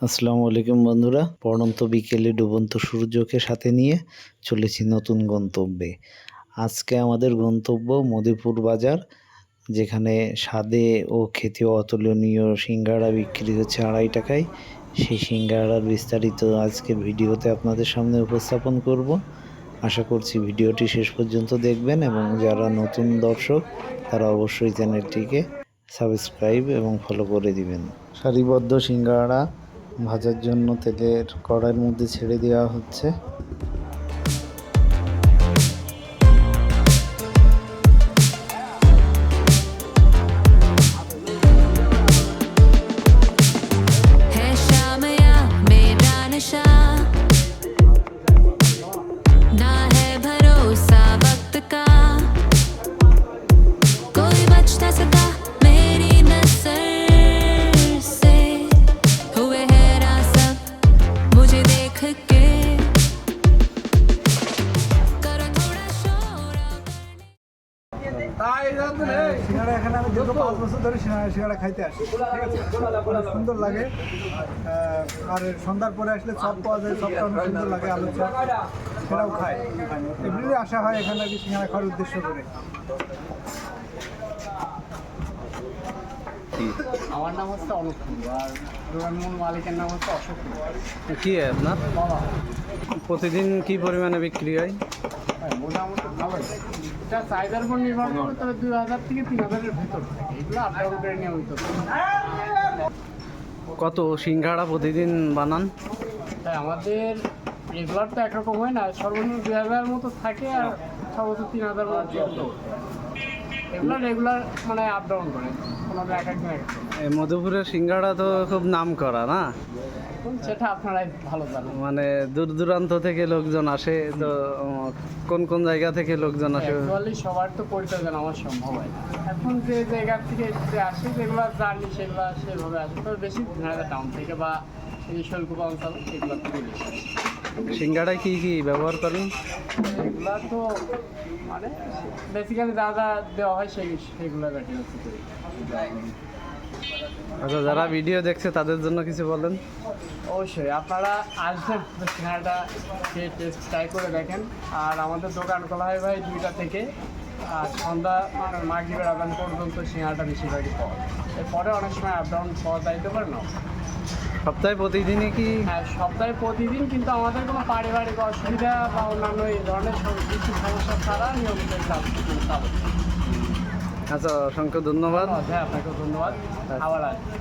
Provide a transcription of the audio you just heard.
আসসালামু আলাইকুম বন্ধুরা। পড়ন্ত বিকেলে ডুবন্ত সূর্যকে সাথে নিয়ে চলেছি নতুন গন্তব্যে। আজকে আমাদের গন্তব্য মধুপুর বাজার, যেখানে স্বাদে ও খেতে অতুলনীয় সিঙ্গাড়া বিক্রি হচ্ছে আড়াই টাকায়। সেই সিঙ্গাড়ার বিস্তারিত আজকের ভিডিওতে আপনাদের সামনে উপস্থাপন করব। আশা করছি ভিডিওটি শেষ পর্যন্ত দেখবেন এবং যারা নতুন দর্শক, তারা অবশ্যই চ্যানেলটিকে সাবস্ক্রাইব এবং ফলো করে দিবেন। সারিবদ্ধ সিঙ্গাড়া ভাজার জন্য তেলের কড়াইয়ের মধ্যে ছেড়ে দেওয়া হচ্ছে। সিঙ্গাড়া এখানে আমি দীর্ঘ পাঁচ বছর ধরে সিঙ্গাড়া খাইতে আসি। ঠিক আছে? সুন্দর লাগে। আর সন্ধ্যার পরে আসলে চপ পাওয়া যায় চপটা অনেক সুন্দর লাগে আলু চপ। সেটাও খাই। এমনি আসা হয় এখানে আর কি সিঙ্গাড়া খাওয়ার উদ্দেশ্য করে। আমার নাম হচ্ছে অনুপ আর দোকান মূল মালিকের নাম হচ্ছে অশোক কুন্ডু কি আপনার? প্রতিদিন কি পরিমাণে বিক্রি হয় হ্যাঁ, মোটামুটি ভালোই এটা চাহিদার উপর নির্ভর তবে দুই হাজার থেকে তিন হাজারের ভিতর এগুলো আপ ডাউন করে নিয়মিত কত সিঙ্গাড়া প্রতিদিন বানান? তাই আমাদের রেগুলার তো একরকম হয় না সর্বনিম্ন দুই হাজার মতো থাকে আর সর্বোচ্চ তিন হাজার মতো। এগুলো রেগুলার মানে আপ ডাউন করে কোনো এক এক মধুপুরের সিঙ্গাড়া তো খুব নাম করা না? সেটা আপনারাই ভালো জানেন। মানে দূর দূরান্ত থেকে লোকজন আসে তো কোন কোন জায়গা থেকে লোকজন আসে? অ্যাকচুয়ালি সবার তো পরিচয় জানা আমার সম্ভব হয় না। এখন যে জায়গা থেকে আসে যেগুলো জানি সেগুলো সেভাবে আসে তো বেশি টাউন থেকে বা এই শৈলকুপা অঞ্চল এগুলো থেকে বেশি আসে। সিঙ্গাড়ায় কি কি ব্যবহার করেন? এগুলো তো মানে বেসিক্যালি যা দেওয়া হয় সেই সেগুলো ব্যাটারি হচ্ছে। আচ্ছা যারা ভিডিও দেখছে তাদের জন্য কিছু বলেন। অবশ্যই আপনারা আসবেন সিঙ্গাড়াটা খেয়ে টেস্ট ট্রাই করে দেখেন। আর আমাদের দোকান খোলা হয় ভাই দুইটা থেকে। আর সন্ধ্যা মানে মাগরিবের আদান পর্যন্ত সিঙ্গাড়াটা বেশিরভাগই পাওয়া যায়। এরপরে অনেক সময় আপ ডাউন পাওয়া যাইতে পারে না। সপ্তাহে প্রতিদিনই কি? হ্যাঁ সপ্তাহে প্রতিদিন কিন্তু আমাদের কোনো পারিবারিক অসুবিধা বা অন্যান্য এই ধরনের কিছু সমস্যা ছাড়া নিয়মিত ক্লাস আচ্ছা অসংখ্য ধন্যবাদ। হ্যাঁ আপনাকে ধন্যবাদ। আবার আসবেন।